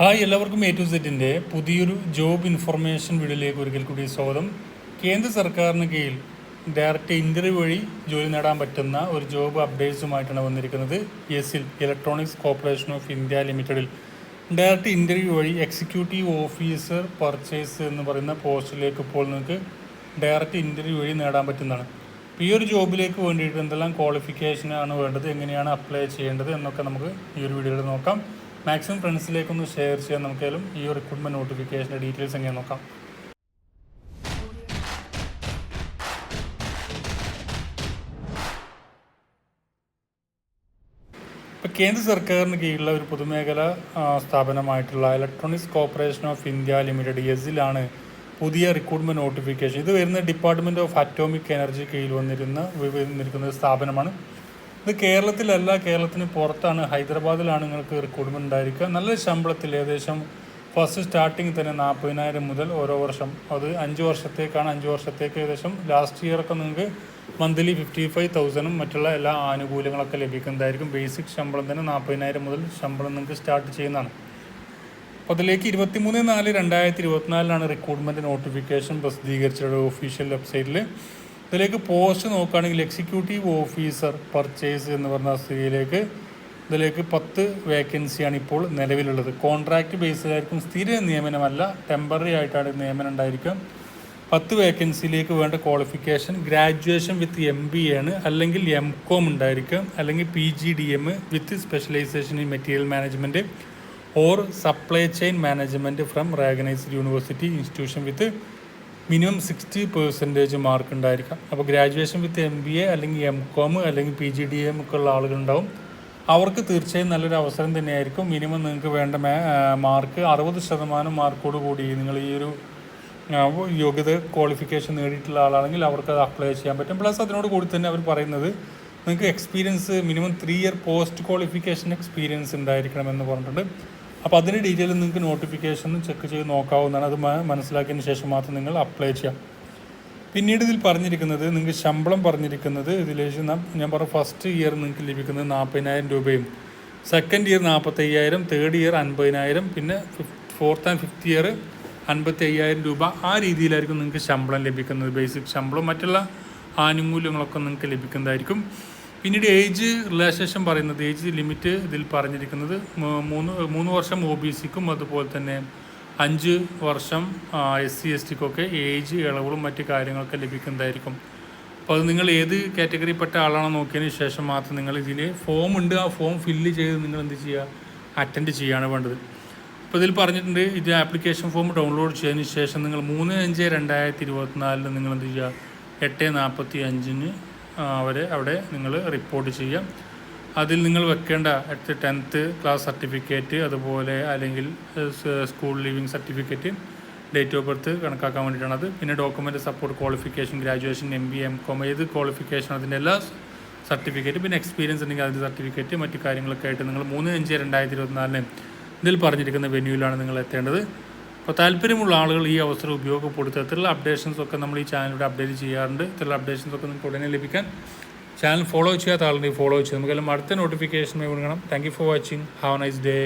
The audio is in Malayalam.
ഹായ് എല്ലാവർക്കും എ ടു സെറ്റിന്റെ പുതിയൊരു ജോബ് ഇൻഫർമേഷൻ വീഡിയോയിലേക്ക് ഒരിക്കൽ കൂടി സ്വാഗതം. കേന്ദ്ര സർക്കാരിന് കീഴിൽ ഡയറക്റ്റ് ഇന്റർവ്യൂ വഴി ജോലി നേടാൻ പറ്റുന്ന ഒരു ജോബ് അപ്ഡേറ്റ്സുമായിട്ടാണ് വന്നിരിക്കുന്നത്. എസിൽ ഇലക്ട്രോണിക്സ് കോർപ്പറേഷൻ ഓഫ് ഇന്ത്യ ലിമിറ്റഡിൽ ഡയറക്റ്റ് ഇന്റർവ്യൂ വഴി എക്സിക്യൂട്ടീവ് ഓഫീസർ പർച്ചേസ് എന്ന് പറയുന്ന പോസ്റ്റിലേക്ക് ഇപ്പോൾ നിങ്ങൾക്ക് ഡയറക്റ്റ് ഇന്റർവ്യൂ വഴി നേടാൻ പറ്റുന്നതാണ്. ഈ ഒരു ജോബിലേക്ക് വേണ്ടിയിട്ട് എന്തെല്ലാം ക്വാളിഫിക്കേഷനാണ് വേണ്ടത് എങ്ങനെയാണ് അപ്ലൈ ചെയ്യേണ്ടത് എന്നൊക്കെ നമുക്ക് ഈ ഒരു വീഡിയോയിൽ നോക്കാം. മാക്സിമം ഫ്രണ്ട്സിലേക്കൊന്ന് ഷെയർ ചെയ്യാൻ നമുക്കായാലും ഈ റിക്രൂട്ട്മെന്റ് നോട്ടിഫിക്കേഷന്റെ ഡീറ്റെയിൽസ് എങ്ങനെ നോക്കാം. ഇപ്പോൾ കേന്ദ്ര സർക്കാരിന് കീഴിലുള്ള ഒരു പൊതുമേഖല സ്ഥാപനമായിട്ടുള്ള electronics corporation of India limited എസിലാണ് പുതിയ റിക്രൂട്ട്മെന്റ് നോട്ടിഫിക്കേഷൻ ഇത് വരുന്ന ഡിപ്പാർട്ട്മെന്റ് ഓഫ് അറ്റോമിക് എനർജി കീഴിൽ വന്നിരുന്ന വന്നിരിക്കുന്ന ഒരു സ്ഥാപനമാണ്. ഇത് കേരളത്തിലല്ല കേരളത്തിന് പുറത്താണ്. ഹൈദരാബാദിലാണ് നിങ്ങൾക്ക് റിക്രൂട്ട്മെന്റ് ഉണ്ടായിരിക്കുക. നല്ല ശമ്പളത്തിൽ ഏകദേശം ഫസ്റ്റ് സ്റ്റാർട്ടിങ് തന്നെ നാൽപ്പതിനായിരം മുതൽ ഓരോ വർഷം. അത് അഞ്ച് വർഷത്തേക്കാണ്. അഞ്ച് വർഷത്തേക്ക് ഏകദേശം ലാസ്റ്റ് ഇയറൊക്കെ നിങ്ങൾക്ക് മന്ത്ലി ഫിഫ്റ്റി ഫൈവ് തൗസൻഡും മറ്റുള്ള എല്ലാ ആനുകൂല്യങ്ങളൊക്കെ ലഭിക്കുന്നതായിരിക്കും ബേസിക് ശമ്പളം തന്നെ നാൽപ്പതിനായിരം മുതൽ ശമ്പളം നിങ്ങൾക്ക് സ്റ്റാർട്ട് ചെയ്യുന്നതാണ്. അപ്പോൾ അതിലേക്ക് ഇരുപത്തിമൂന്ന് നാല് രണ്ടായിരത്തി ഇരുപത്തിനാലിലാണ് റിക്രൂട്ട്മെന്റ് നോട്ടിഫിക്കേഷൻ പ്രസിദ്ധീകരിച്ചത് ഒഫീഷ്യൽ വെബ്സൈറ്റിൽ ഇതിലേക്ക് പോസ്റ്റ് നോക്കുകയാണെങ്കിൽ എക്സിക്യൂട്ടീവ് ഓഫീസർ പർച്ചേസ് എന്ന് പറഞ്ഞ സ്ഥിതിയിലേക്ക് ഇതിലേക്ക് പത്ത് വേക്കൻസിയാണ് ഇപ്പോൾ നിലവിലുള്ളത്. കോൺട്രാക്റ്റ് ബേസിലായിരിക്കും സ്ഥിര നിയമനമല്ല ടെമ്പററി ആയിട്ടാണ് നിയമനം ഉണ്ടായിരിക്കും പത്ത് വേക്കൻസിയിലേക്ക് വേണ്ട qualification graduation with M B ആണ്. അല്ലെങ്കിൽ എം കോം ഉണ്ടായിരിക്കും അല്ലെങ്കിൽ P G D M with specialisation in material management or supply chain management from recognised university institution with minimum sixty percentage mark ഉണ്ടായിരിക്കാം. അപ്പോൾ graduation with M B A അല്ലെങ്കിൽ എം കോം അല്ലെങ്കിൽ പി ജി ഡി എം ഒക്കെ ഉള്ള ആളുകളുണ്ടാവും. അവർക്ക് തീർച്ചയായും നല്ലൊരു അവസരം തന്നെയായിരിക്കും. മിനിമം നിങ്ങൾക്ക് വേണ്ട മാർക്ക് അറുപത് ശതമാനം മാർക്കോട് കൂടി നിങ്ങൾ ഈ ഒരു യോഗ്യത ക്വാളിഫിക്കേഷൻ നേടിയിട്ടുള്ള ആളാണെങ്കിൽ അവർക്ക് അത് അപ്ലൈ ചെയ്യാൻ പറ്റും. പ്ലസ് അതിനോട് കൂടി തന്നെ അവർ പറയുന്നത് നിങ്ങൾക്ക് experience minimum three year post qualification experience ഉണ്ടായിരിക്കണം എന്ന് പറഞ്ഞിട്ടുണ്ട്. അപ്പോൾ അതിന്റെ ഡീറ്റെയിൽ നിങ്ങൾക്ക് നോട്ടിഫിക്കേഷൻ ചെക്ക് ചെയ്ത് നോക്കാവുന്നതാണ്. അത് മനസ്സിലാക്കിയതിന് ശേഷം മാത്രം നിങ്ങൾ അപ്ലൈ ചെയ്യാം പിന്നീട് ഇതിൽ പറഞ്ഞിരിക്കുന്നത് നിങ്ങൾക്ക് ശമ്പളം പറഞ്ഞിരിക്കുന്നത് ന- ഞാൻ പറഞ്ഞ ഫസ്റ്റ് ഇയർ നിങ്ങൾക്ക് ലഭിക്കുന്നത് നാൽപ്പതിനായിരം രൂപയും സെക്കൻഡ് ഇയർ നാൽപ്പത്തയ്യായിരം തേർഡ് ഇയർ അൻപതിനായിരം പിന്നെ ഫോർത്ത് ആൻഡ് ഫിഫ്ത്ത് ഇയർ അൻപത്തി അയ്യായിരം രൂപ ആ രീതിയിലായിരിക്കും നിങ്ങൾക്ക് ശമ്പളം ലഭിക്കുന്നത്. ബേസിക് ശമ്പളം മറ്റുള്ള ആനുകൂല്യങ്ങളൊക്കെ നിങ്ങൾക്ക് ലഭിക്കുന്നതായിരിക്കും. പിന്നീട് ഏജ് റിലാക്സേഷൻ പറയുന്നത് ഏജ് ലിമിറ്റ് ഇതിൽ പറഞ്ഞിരിക്കുന്നത് മൂന്ന് മൂന്ന് വർഷം ഒ ബി സിക്കും അതുപോലെ തന്നെ അഞ്ച് വർഷം എസ് സി എസ് ടിക്കൊക്കെ ഏജ് ഇളവുകളും മറ്റു കാര്യങ്ങളൊക്കെ ലഭിക്കുന്നതായിരിക്കും. അപ്പോൾ അത് നിങ്ങൾ ഏത് കാറ്റഗറിയിൽപ്പെട്ട ആളാണോ നോക്കിയതിന് ശേഷം മാത്രം നിങ്ങൾ ഇതിൽ ഫോം ഉണ്ട്. ആ ഫോം ഫില്ല് ചെയ്ത് നിങ്ങൾ എന്ത് ചെയ്യുക? അറ്റൻഡ് ചെയ്യുകയാണ് വേണ്ടത്. അപ്പോൾ ഇതിൽ പറഞ്ഞിട്ടുണ്ട് ഇത് ആപ്ലിക്കേഷൻ ഫോം ഡൗൺലോഡ് ചെയ്തതിന് ശേഷം നിങ്ങൾ മൂന്ന് അഞ്ച് രണ്ടായിരത്തി ഇരുപത്തിനാലിൽ നിങ്ങൾ എന്ത് ചെയ്യുക? എട്ട് നാൽപ്പത്തി അഞ്ചിന് അവരെ അവിടെ നിങ്ങൾ റിപ്പോർട്ട് ചെയ്യാം. അതിൽ നിങ്ങൾ വെക്കേണ്ട അടുത്ത ടെൻത്ത് ക്ലാസ് സർട്ടിഫിക്കറ്റ് അതുപോലെ അല്ലെങ്കിൽ school leaving certificate date of birth കണക്കാക്കാൻ വേണ്ടിയിട്ടാണ് അത്. പിന്നെ document support qualification graduation M B M com ഏത് ക്വാളിഫിക്കേഷൻ അതിന്റെ എല്ലാ സർട്ടിഫിക്കറ്റ് പിന്നെ എക്സ്പീരിയൻസ് ഉണ്ടെങ്കിൽ അതിന്റെ സർട്ടിഫിക്കറ്റ് മറ്റു കാര്യങ്ങളൊക്കെ ആയിട്ട് നിങ്ങൾ മൂന്ന് അഞ്ച് രണ്ടായിരത്തി ഇരുപത്തിനാലിന് ഇതിൽ പറഞ്ഞിരിക്കുന്ന വെന്യൂവിലാണ് നിങ്ങൾ എത്തേണ്ടത്. അപ്പോൾ താല്പര്യമുള്ള ആളുകൾ ഈ അവസരം ഉപയോഗപ്പെടുത്തുക. ഇത്തരമുള്ള അപ്ഡേഷൻസ് ഒക്കെ നമ്മൾ ഈ ചാനലിലൂടെ അപ്ഡേറ്റ് ചെയ്യാറുണ്ട്. ഇത്തരമുള്ള അപ്ഡേഷൻസ് ഒക്കെ നിങ്ങൾക്ക് ഉടനെ ലഭിക്കാൻ ചാനൽ ഫോളോ ചെയ്യാത്ത ആളുണ്ടെങ്കിൽ ഫോളോ ചെയ്ത് നമുക്കെല്ലാം അടുത്ത നോട്ടിഫിക്കേഷൻ വിളിക്കണം thank you for watching have nice day